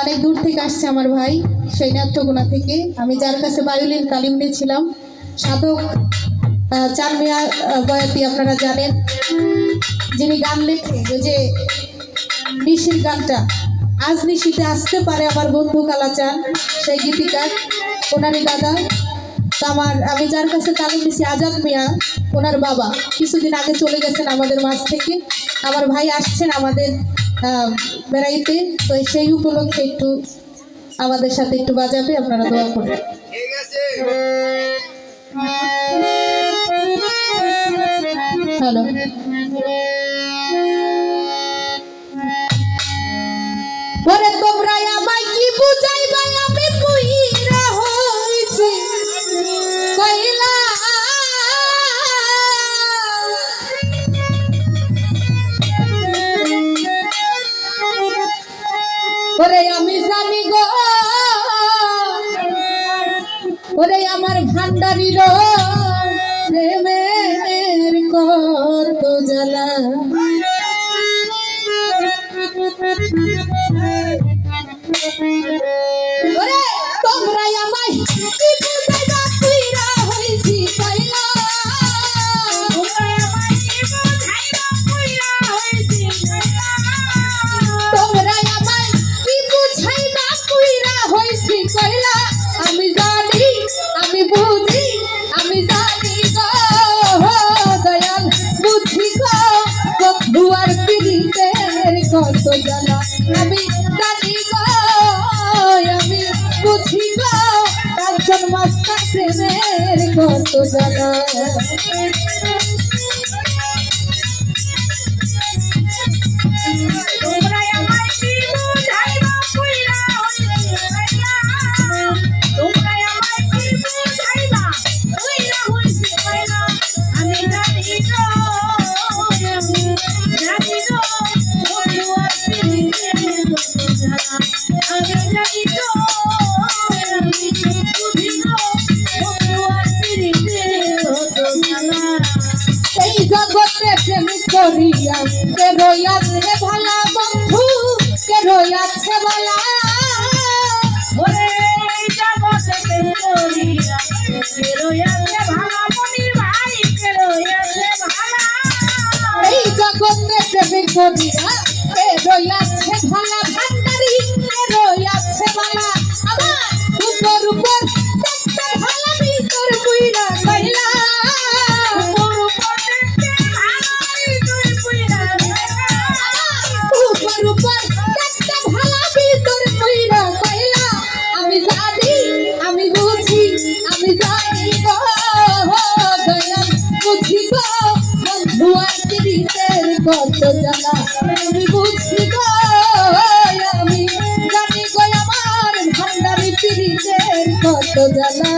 অনেক দূর থেকে আসছে আমার ভাই, সেই নাট্যগুনা থেকে। আমি যার কাছে বায়ুলিন তালিম নিয়েছিলাম সাধক চার মিয়া বয়াতি আপনারা জানেন, যিনি গান লেখে, ওই যে নিশির গানটা। আজ নিশিতে আসতে পারে আমার বন্ধু কালাচান সেই গীতিকার, ওনারই দাদা। আমার, আমি যার কাছে তালিম নিয়েছি আজাদ মিয়া, ওনার বাবা। কিছুদিন আগে চলে গেছেন আমাদের মাছ থেকে। আমার ভাই আসছেন আমাদের বেড়াইতে। তো সেই উপলক্ষে একটু আমাদের সাথে একটু বাজাবে, আপনারা দোয়া করবেন। হ্যালো। ওরে আমার ভান্ডারির প্রেমের কত জ্বালা। কত জ্বালা করিয়া কে রইয়াছে ভালা বন্ধু? কে রইয়াছে ভালা? এই জগতে প্রেম করিয়া কে রইয়াছে ভালা? ভাই, কে কত জানা আমি বুঝছি গো আমি জানি গো আমার ভান্ডারি পিরিতের কত জ্বালা।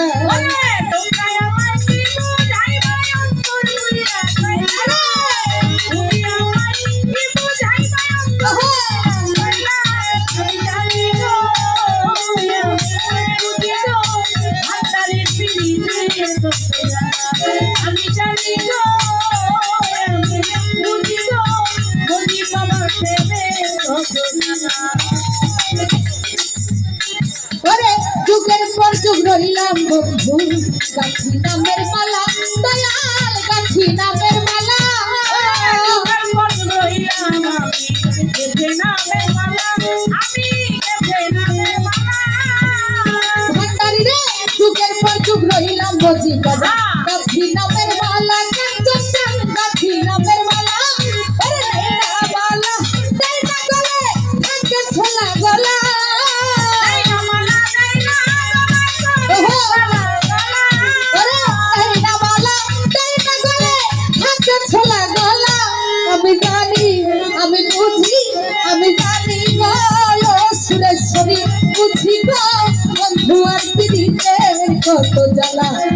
ওরে যুগের পর যুগ রহিলাম বন্ধু গাছি নামের মালা দয়াল গাছি নামের কত জ্বালা।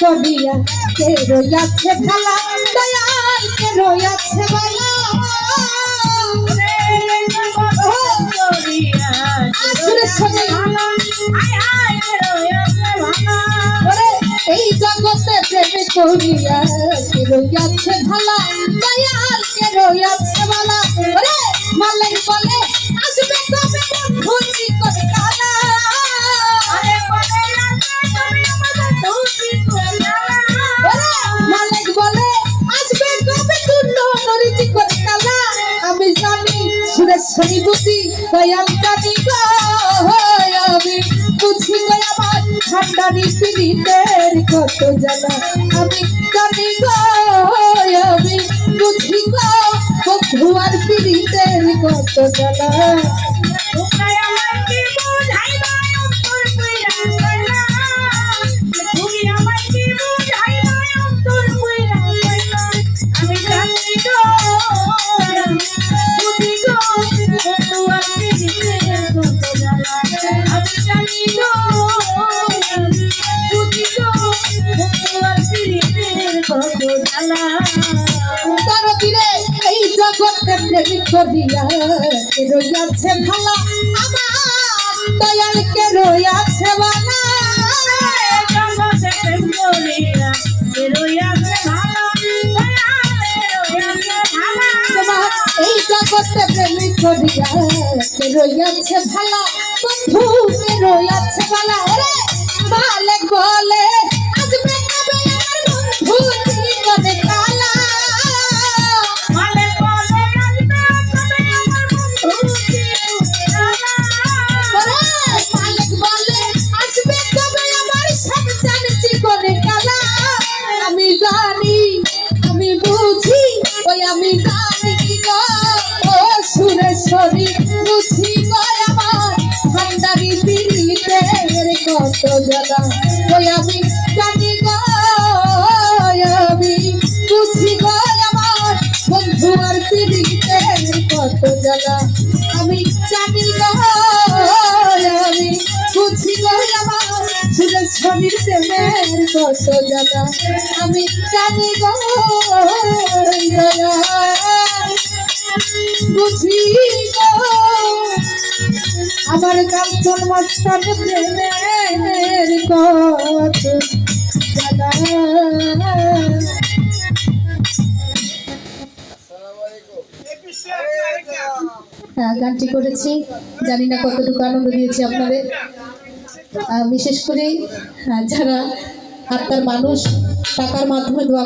করিয়া কে রইয়াছে ভালা। দয়াল কে রইয়াছে ভালা এই জগতে প্রেম করিয়া কে রইয়াছে ভালা। ঠান্ডারি পিড়িতের কত জ্বালা। আমি গো আমি বুঝি আর পিড়িতের কত জ্বালা। আমি জানি করিয়া কে রইয়াছে ভালা? আমার দয়াল কে রইয়াছে ভালা? এই জগতে প্রেম করিয়া কে রইয়াছে ভালা? বন্ধু কে রইয়াছে ভালা? ওরে জ্বালা ওই আমি জানি আমি বুঝি গো আমার বন্ধু আর পিড়িতে কত জ্বালা আমি জানি গো আমি বুঝি গো আমার সুরেশ্বরীর প্রেমের কত জ্বালা আমি জানি গো বুঝি গো আমার কাঞ্চন মাস্টার প্রেমের কত হ্যাঁ, গানটি করেছি। জানি না কতটুকু আনন্দ দিয়েছি আপনাদের। বিশেষ করে যারা আত্মার মানুষ টাকার মাধ্যমে দোয়া